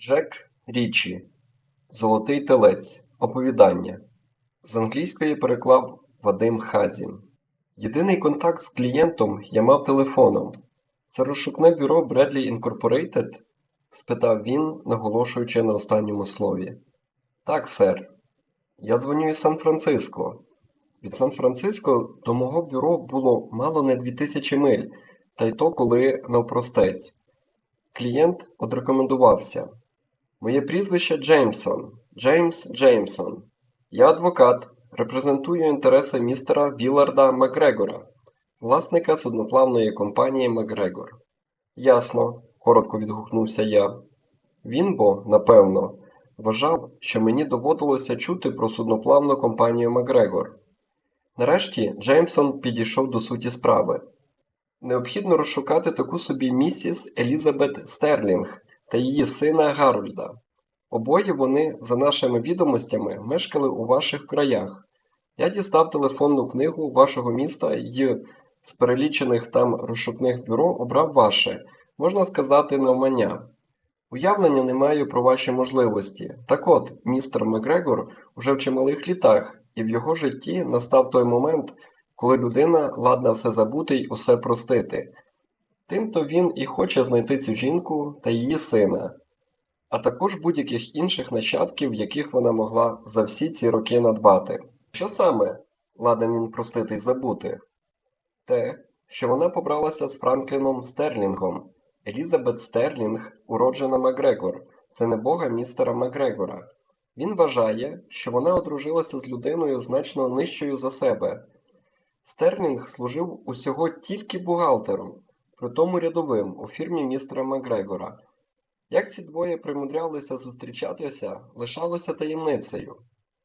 Джек Річі Золотий телець. Оповідання. З англійської переклав Вадим Хазін. Єдиний контакт з клієнтом я мав телефоном. Це розшукне бюро Bradley Incorporated? спитав він, наголошуючи на останньому слові. Так, сер. Я дзвоню із Сан-Франциско. Від Сан-Франциско до мого бюро було мало не дві тисячі миль, та й то коли навпростець. Клієнт одрекомендувався. Моє прізвище Джеймсон. Джеймс Джеймсон. Я адвокат, репрезентую інтереси містера Віларда Макгрегора, власника судноплавної компанії Макгрегор. Ясно, коротко відгукнувся я. Він бо, напевно, вважав, що мені доводилося чути про судноплавну компанію Макгрегор. Нарешті Джеймсон підійшов до суті справи. Необхідно розшукати таку собі місіс Елізабет Стерлінг та її сина Гарольда. Обоє вони, за нашими відомостями, мешкали у ваших краях. Я дістав телефонну книгу вашого міста і з перелічених там розшукних бюро обрав ваше, можна сказати, навмання. Уявлення не маю про ваші можливості. Так от, містер Макгрегор уже в чималих літах, і в його житті настав той момент, коли людина ладна все забути й усе простити. Тимто він і хоче знайти цю жінку та її сина, а також будь-яких інших нащадків, яких вона могла за всі ці роки надбати. Що саме ладен він простити й забути? Те, що вона побралася з Франкліном Стерлінгом. Елізабет Стерлінг, уроджена Макгрегор, це не бога містера Макгрегора. Він вважає, що вона одружилася з людиною значно нижчою за себе. Стерлінг служив усього тільки бухгалтером, притому рядовим у фірмі містера Макгрегора. Як ці двоє примудрялися зустрічатися, лишалося таємницею.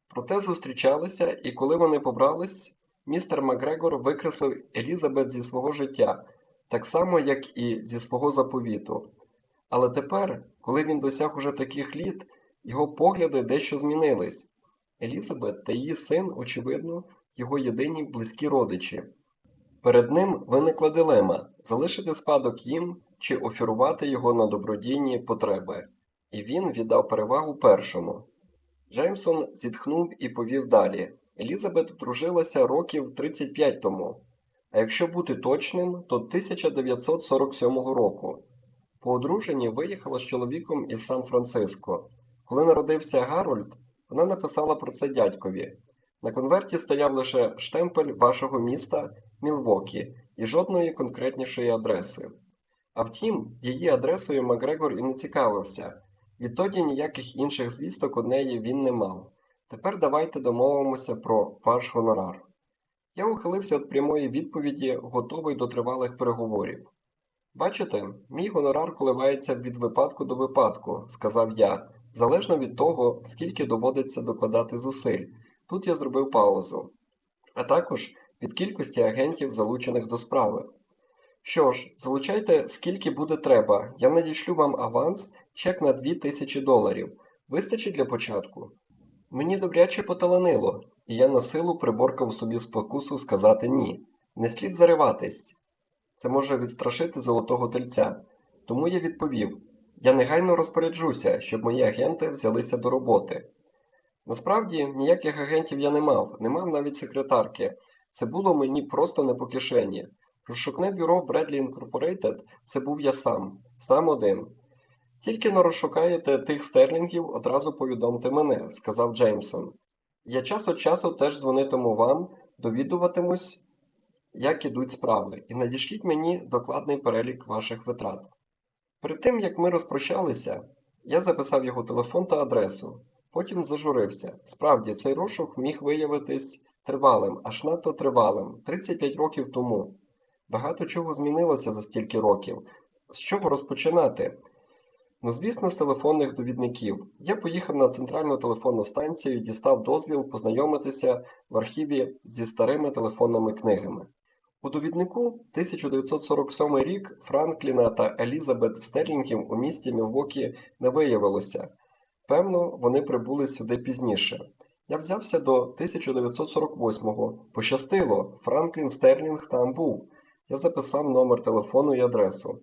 Проте зустрічалися, і коли вони побрались, містер Макгрегор викреслив Елізабет зі свого життя, так само, як і зі свого заповіту. Але тепер, коли він досяг уже таких літ, його погляди дещо змінились. Елізабет та її син, очевидно, його єдині близькі родичі. Перед ним виникла дилема залишити спадок їм чи офірувати його на добродійні потреби, і він віддав перевагу першому. Джеймсон зітхнув і повів далі. Елізабет одружилася років 35 тому, а якщо бути точним, то 1947 року. По одруженні виїхала з чоловіком із Сан-Франциско. Коли народився Гарольд, вона написала про це дядькові. На конверті стояв лише штемпель вашого міста Мілвокі і жодної конкретнішої адреси. А втім, її адресою Макгрегор і не цікавився. Відтоді ніяких інших звісток у неї він не мав. Тепер давайте домовимося про ваш гонорар. Я ухилився від прямої відповіді, готовий до тривалих переговорів. Бачите, мій гонорар коливається від випадку до випадку, сказав я, залежно від того, скільки доводиться докладати зусиль. Тут я зробив паузу, а також від кількості агентів, залучених до справи. Що ж, залучайте скільки буде треба, я надішлю вам аванс, чек на 2000 доларів. Вистачить для початку? Мені добряче поталанило, і я на силу приборкав собі спокусу сказати ні. Не слід зариватись. Це може відстрашити золотого тельця. Тому я відповів: я негайно розпоряджуся, щоб мої агенти взялися до роботи. Насправді, ніяких агентів я не мав, не мав навіть секретарки. Це було мені просто не по кишені. Розшукне бюро Bradley Incorporated – це був я сам, сам один. Тільки но розшукаєте тих стерлінгів, одразу повідомте мене, сказав Джеймсон. Я час від часу теж дзвонитиму вам, довідуватимусь, як ідуть справи, і надішліть мені докладний перелік ваших витрат. Перед тим, як ми розпрощалися, я записав його телефон та адресу. Потім зажурився. Справді, цей розшук міг виявитись тривалим, аж надто тривалим, 35 років тому. Багато чого змінилося за стільки років. З чого розпочинати? Ну, звісно, з телефонних довідників. Я поїхав на центральну телефонну станцію і дістав дозвіл познайомитися в архіві зі старими телефонними книгами. У довіднику 1947 рік Франкліна та Елізабет Стерлінгів у місті Мілвокі не виявилося. Певно, вони прибули сюди пізніше. Я взявся до 1948-го. Пощастило, Франклін Стерлінг там був. Я записав номер телефону і адресу.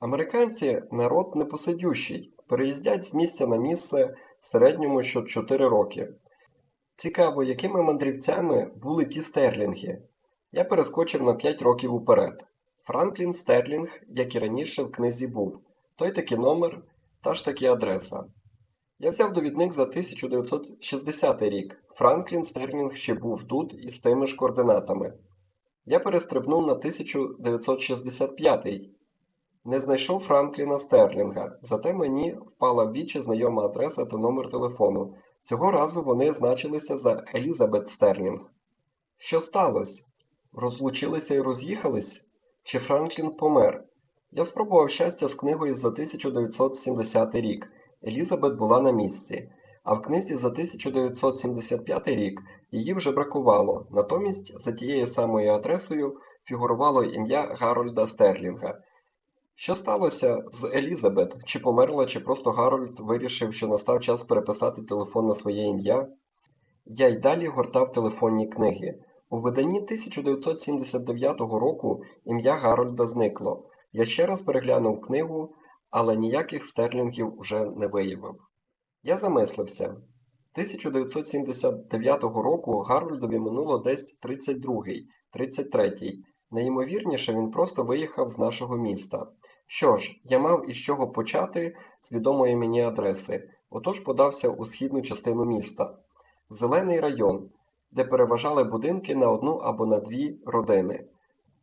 Американці народ непосидющий, переїздять з місця на місце в середньому що 4 роки. Цікаво, якими мандрівцями були ті стерлінги. Я перескочив на 5 років уперед. Франклін Стерлінг, як і раніше в книзі був, той таки номер, та ж таки адреса. Я взяв довідник за 1960 рік. Франклін Стерлінг ще був тут із тими ж координатами. Я перестрибнув на 1965. Не знайшов Франкліна Стерлінга, зате мені впала в вічі знайома адреса та номер телефону. Цього разу вони значилися за Елізабет Стерлінг. Що сталося? Розлучилися і роз'їхались? Чи Франклін помер? Я спробував щастя з книгою за 1970 рік. Елізабет була на місці, а в книзі за 1975 рік її вже бракувало, натомість за тією самою адресою фігурувало ім'я Гарольда Стерлінга. Що сталося з Елізабет? Чи померла, чи просто Гарольд вирішив, що настав час переписати телефон на своє ім'я? Я й далі гортав телефонні книги. У виданні 1979 року ім'я Гарольда зникло. Я ще раз переглянув книгу, але ніяких стерлінгів уже не виявив. Я замислився. 1979 року Гарольдові минуло десь 32-й, 33-й. Найімовірніше, він просто виїхав з нашого міста. Що ж, я мав із чого почати з відомої мені адреси, отож подався у східну частину міста. Зелений район, де переважали будинки на одну або на дві родини.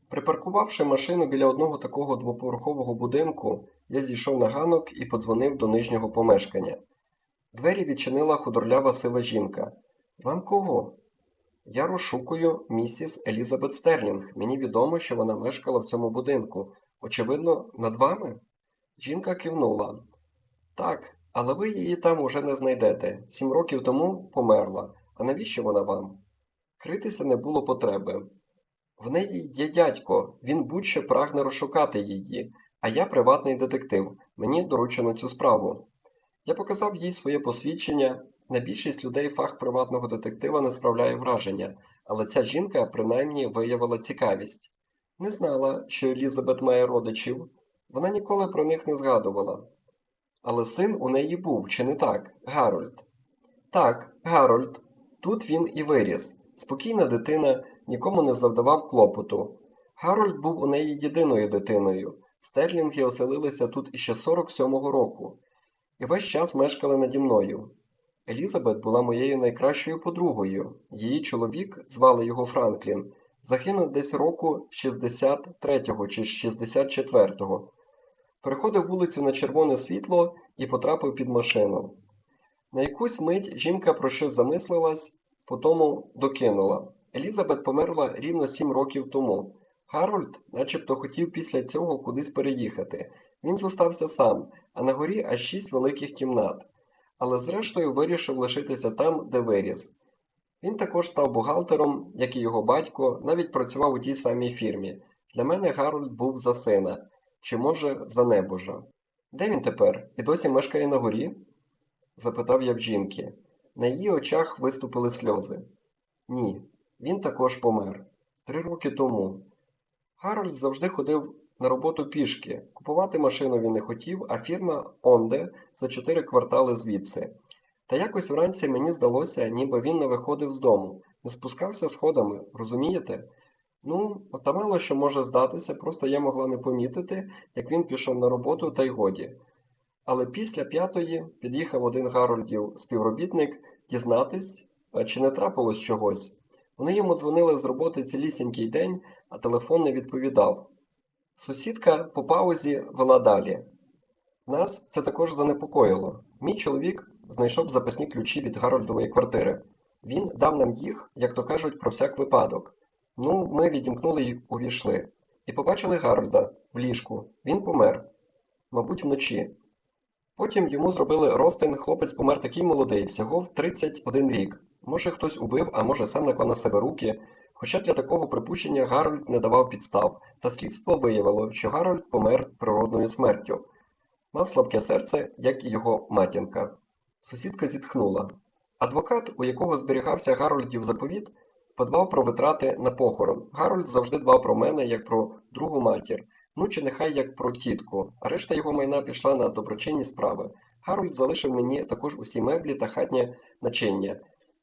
Припаркувавши машину біля одного такого двоповерхового будинку, я зійшов на ганок і подзвонив до нижнього помешкання. Двері відчинила худорлява сива жінка. Вам кого? Я розшукую місіс Елізабет Стерлінг. Мені відомо, що вона мешкала в цьому будинку. Очевидно, над вами? Жінка кивнула. Так, але ви її там уже не знайдете. Сім років тому померла. А навіщо вона вам? Критися не було потреби. В неї є дядько, він будь-що прагне розшукати її, а я приватний детектив, мені доручено цю справу. Я показав їй своє посвідчення. На більшість людей фах приватного детектива не справляє враження, але ця жінка принаймні виявила цікавість. Не знала, що Елізабет має родичів, вона ніколи про них не згадувала. Але син у неї був, чи не так, Гарольд? Так, Гарольд. Тут він і виріс. Спокійна дитина, нікому не завдавав клопоту. Гарольд був у неї єдиною дитиною. Стерлінги оселилися тут іще 47-го року, і весь час мешкали наді мною. Елізабет була моєю найкращою подругою. Її чоловік, звали його Франклін, загинув десь року 63-го чи 64-го. Переходив вулицю на червоне світло і потрапив під машину. На якусь мить жінка про щось замислилась, потому докинула. Елізабет померла рівно сім років тому. Гарольд начебто хотів після цього кудись переїхати. Він зостався сам, а на горі аж шість великих кімнат. Але зрештою вирішив лишитися там, де виріс. Він також став бухгалтером, як і його батько, навіть працював у тій самій фірмі. Для мене Гарольд був за сина, чи, може, за небожа. Де він тепер? І досі мешкає на горі? запитав я в жінки. На її очах виступили сльози. Ні, він також помер. Три роки тому. Гарольд завжди ходив на роботу пішки. Купувати машину він не хотів, а фірма Онде за чотири квартали звідси. Та якось вранці мені здалося, ніби він не виходив з дому, не спускався сходами, розумієте? Ну, та мало що може здатися, просто я могла не помітити, як він пішов на роботу, та й годі. Але після п'ятої під'їхав один Гарольдів співробітник дізнатись, чи не трапилось чогось. Вони йому дзвонили з роботи цілісінький день, а телефон не відповідав. Сусідка по паузі вела далі. Нас це також занепокоїло. Мій чоловік знайшов запасні ключі від Гарольдової квартири. Він дав нам їх, як то кажуть, про всяк випадок. Ну, ми відімкнули й увійшли. І побачили Гарольда в ліжку. Він помер. Мабуть, вночі. Потім йому зробили розтин, хлопець помер такий молодий, всього в 31 рік. Може, хтось убив, а може сам наклав на себе руки. Хоча для такого припущення Гарольд не давав підстав, та слідство виявило, що Гарольд помер природною смертю. Мав слабке серце, як і його матінка. Сусідка зітхнула. Адвокат, у якого зберігався Гарольдів заповіт, подбав про витрати на похорон. Гарольд завжди дбав про мене як про другу матір, ну чи нехай як про тітку, а решта його майна пішла на доброчинні справи. Гарольд залишив мені також усі меблі та хатнє начиння.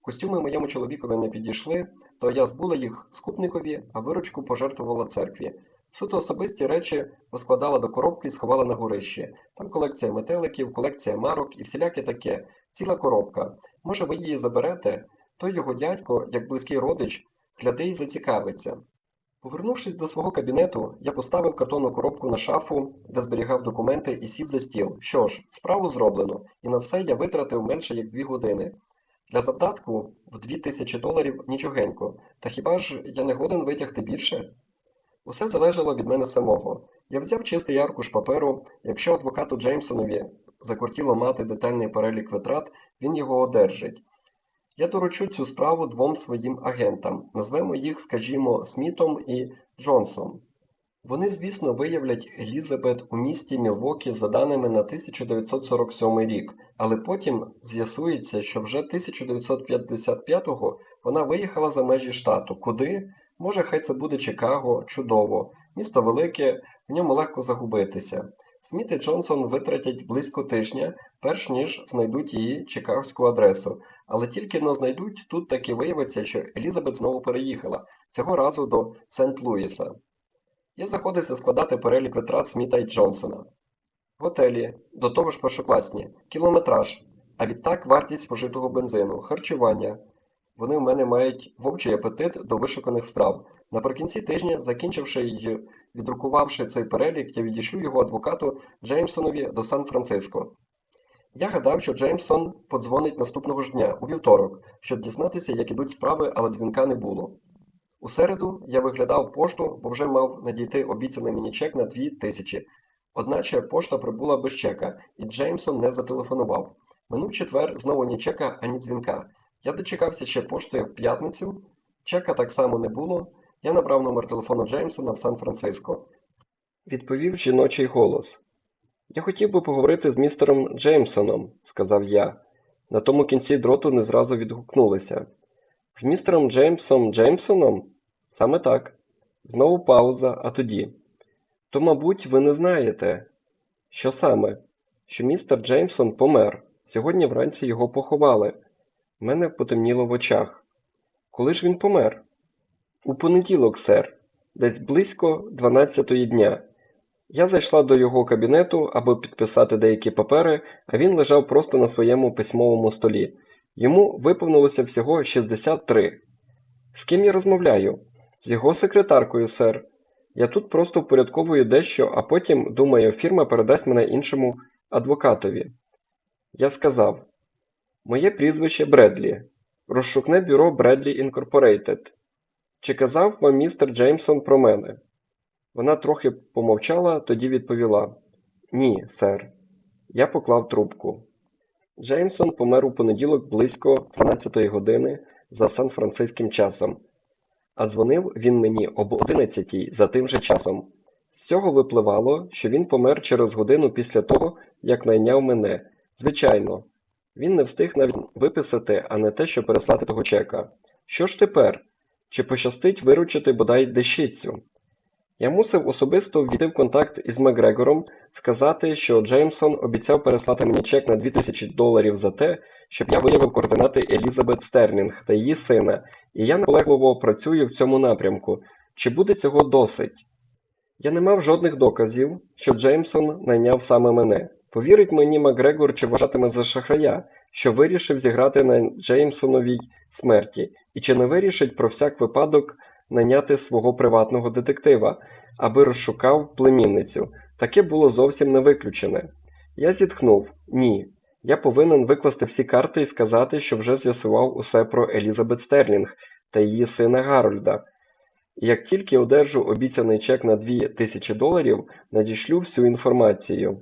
Костюми моєму чоловікові не підійшли, то я збула їх скупникові, а виручку пожертвувала церкві. Суто особисті речі поскладала до коробки і сховала на горищі. Там колекція метеликів, колекція марок і всіляке таке. Ціла коробка. Може, ви її заберете? Той його дядько, як близький родич, гляде й зацікавиться. Повернувшись до свого кабінету, я поставив картонну коробку на шафу, де зберігав документи, і сів за стіл. Що ж, справу зроблено, і на все я витратив менше як дві години. Для завдатку в дві тисячі доларів нічогенько, та хіба ж я не годен витягти більше? Усе залежало від мене самого. Я взяв чистий аркуш паперу, якщо адвокату Джеймсонові закортіло мати детальний перелік витрат, він його одержить. Я доручу цю справу двом своїм агентам, назвемо їх, скажімо, Смітом і Джонсом. Вони, звісно, виявлять Елізабет у місті Мілвокі за даними на 1947 рік, але потім з'ясується, що вже 1955-го вона виїхала за межі штату. Куди? Може, хай це буде Чикаго, чудово, місто велике, в ньому легко загубитися. Сміт і Джонсон витратять близько тижня, перш ніж знайдуть її чикагську адресу, але тільки но знайдуть, тут таки виявиться, що Елізабет знову переїхала, цього разу до Сент-Луїса. Я заходився складати перелік витрат Сміта і Джонсона. Готелі, до того ж першокласні, кілометраж, а відтак вартість спожитого бензину, харчування. Вони в мене мають вовчий апетит до вишуканих страв. Наприкінці тижня, закінчивши й відрукувавши цей перелік, я відійшлю його адвокату Джеймсонові до Сан-Франциско. Я гадав, що Джеймсон подзвонить наступного ж дня, у вівторок, щоб дізнатися, як ідуть справи, але дзвінка не було. У середу я виглядав пошту, бо вже мав надійти обіцяний мені чек на дві тисячі. Одначе пошта прибула без чека, і Джеймсон не зателефонував. Минув четвер знову ні чека, ані дзвінка. Я дочекався ще пошти в п'ятницю, чека так само не було. Я набрав номер телефону Джеймсона в Сан-Франциско. Відповів жіночий голос. Я хотів би поговорити з містером Джеймсоном, сказав я. На тому кінці дроту не зразу відгукнулися. З містером Джеймсом Джеймсоном? Саме так. Знову пауза, а тоді. То, мабуть, ви не знаєте. Що саме? Що містер Джеймсон помер. Сьогодні вранці його поховали. Мене потемніло в очах. Коли ж він помер? У понеділок, сер, десь близько 12-ї дня. Я зайшла до його кабінету, аби підписати деякі папери, а він лежав просто на своєму письмовому столі. Йому виповнилося всього 63. З ким я розмовляю? З його секретаркою, сер. Я тут просто впорядковую дещо, а потім, думаю, фірма передасть мене іншому адвокатові. Я сказав: Моє прізвище Бредлі. Розшукне бюро Бредлі Інкорпорейтед. Чи казав вам містер Джеймсон про мене? Вона трохи помовчала, тоді відповіла: Ні, сер. Я поклав трубку. Джеймсон помер у понеділок близько 12-ї години за Сан-Франциським часом, а дзвонив він мені об 11-й за тим же часом. З цього випливало, що він помер через годину після того, як найняв мене. Звичайно, він не встиг навіть виписати, а не те, що переслати того чека. Що ж тепер? Чи пощастить виручити бодай дещицю? Я мусив особисто ввійти в контакт із Макгрегором, сказати, що Джеймсон обіцяв переслати мені чек на 2000 доларів за те, щоб я виявив координати Елізабет Стерлінг та її сина, і я наполегливо працюю в цьому напрямку. Чи буде цього досить? Я не мав жодних доказів, що Джеймсон найняв саме мене. Повірить мені Макгрегор чи вважатиме за шахрая, що вирішив зіграти на Джеймсоновій смерті, і чи не вирішить про всяк випадок наняти свого приватного детектива, аби розшукав племінницю. Таке було зовсім не виключене. Я зітхнув ні. Я повинен викласти всі карти і сказати, що вже з'ясував усе про Елізабет Стерлінг та її сина Гарольда. Як тільки одержу обіцяний чек на дві тисячі доларів, надішлю всю інформацію.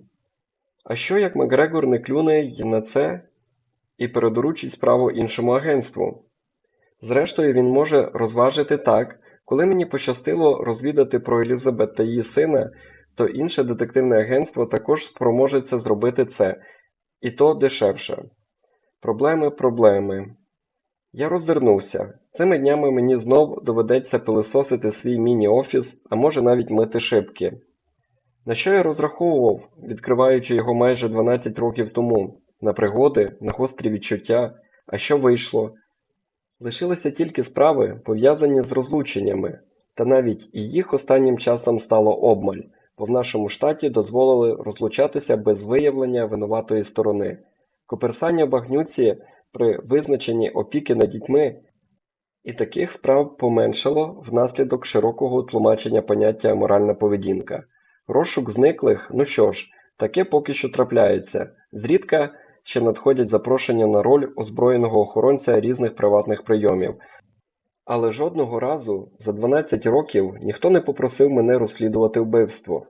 А що як Макгрегор не клюне на це і передоручить справу іншому агентству? Зрештою, він може розважити так, коли мені пощастило розвідати про Елізабет та її сина, то інше детективне агентство також спроможеться зробити це, і то дешевше. Проблеми, проблеми. Я роззирнувся. Цими днями мені знов доведеться пилисосити свій міні-офіс, а може навіть мити шибки. На що я розраховував, відкриваючи його майже 12 років тому? На пригоди, на гострі відчуття, а що вийшло? Лишилися тільки справи, пов'язані з розлученнями, та навіть і їх останнім часом стало обмаль, бо в нашому штаті дозволили розлучатися без виявлення винуватої сторони. Коперсання багнюці при визначенні опіки над дітьми і таких справ поменшало внаслідок широкого тлумачення поняття моральна поведінка. Розшук зниклих, ну що ж, таке поки що трапляється. Зрідка ще надходять запрошення на роль озброєного охоронця різних приватних прийомів. Але жодного разу за 12 років ніхто не попросив мене розслідувати вбивство.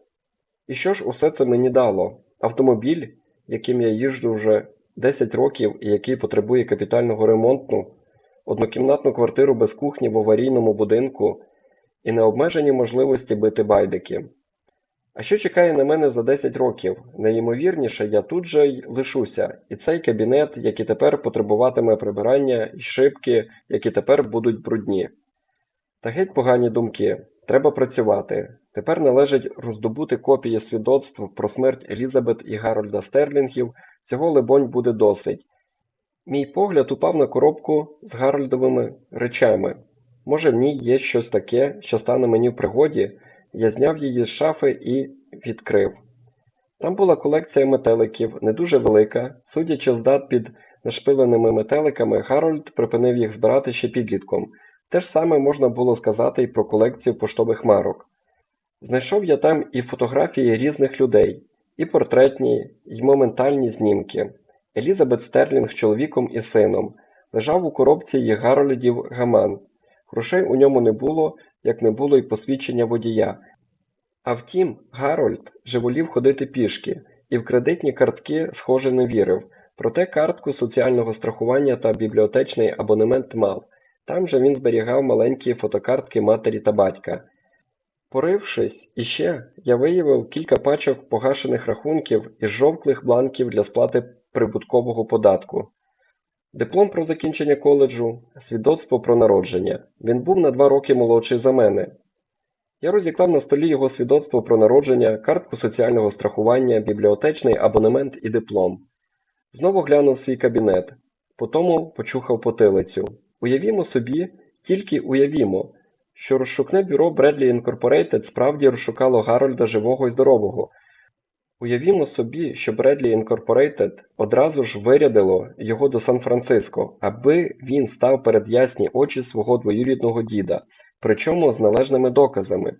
І що ж усе це мені дало? Автомобіль, яким я їжджу вже 10 років і який потребує капітального ремонту, однокімнатну квартиру без кухні в аварійному будинку і необмежені можливості бити байдики. А що чекає на мене за 10 років? Найімовірніше, я тут же й лишуся, і цей кабінет, який тепер потребуватиме прибирання, і шибки, які тепер будуть брудні. Та геть погані думки. Треба працювати. Тепер належить роздобути копії свідоцтв про смерть Елізабет і Гарольда Стерлінгів, цього, либонь, буде досить. Мій погляд упав на коробку з Гарольдовими речами. Може, в ній є щось таке, що стане мені в пригоді. Я зняв її з шафи і відкрив. Там була колекція метеликів, не дуже велика. Судячи з дат під нашпиленими метеликами, Гарольд припинив їх збирати ще підлітком. Те ж саме можна було сказати і про колекцію поштових марок. Знайшов я там і фотографії різних людей, і портретні, і моментальні знімки. Елізабет Стерлінг чоловіком і сином. Лежав у коробці їх Гарольдів гаман. Грошей у ньому не було, як не було й посвідчення водія. А втім, Гарольд же волів ходити пішки, і в кредитні картки, схоже, не вірив. Проте картку соціального страхування та бібліотечний абонемент мав. Там же він зберігав маленькі фотокартки матері та батька. Порившись іще, я виявив кілька пачок погашених рахунків і жовклих бланків для сплати прибуткового податку. Диплом про закінчення коледжу, свідоцтво про народження. Він був на два роки молодший за мене. Я розіклав на столі його свідоцтво про народження, картку соціального страхування, бібліотечний абонемент і диплом. Знову глянув свій кабінет, потому почухав потилицю. Уявімо собі, тільки уявімо, що розшукне бюро Бредлі Інкорпорейтед справді розшукало Гарольда живого і здорового. Уявімо собі, що Бредлі Інкорпорейтед одразу ж вирядило його до Сан-Франциско, аби він став перед ясні очі свого двоюрідного діда, причому з належними доказами,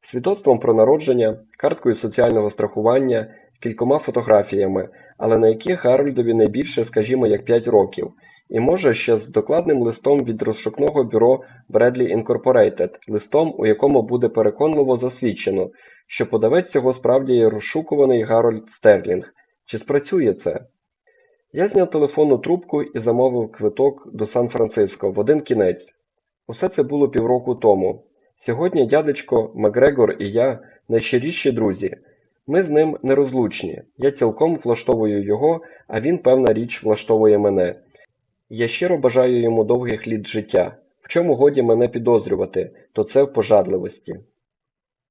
свідоцтвом про народження, карткою соціального страхування, кількома фотографіями, але на яких Гарольдові не більше, скажімо, як 5 років, і може ще з докладним листом від розшукного бюро Бредлі Інкорпорейтед, листом, у якому буде переконливо засвідчено, що подавець цього справді є розшукуваний Гарольд Стерлінг. Чи спрацює це? Я зняв телефонну трубку і замовив квиток до Сан-Франциско в один кінець. Усе це було півроку тому. Сьогодні дядечко Макгрегор і я найщиріші друзі. Ми з ним нерозлучні. Я цілком влаштовую його, а він, певна річ, влаштовує мене. Я щиро бажаю йому довгих літ життя. В чому годі мене підозрювати, то це в пожадливості.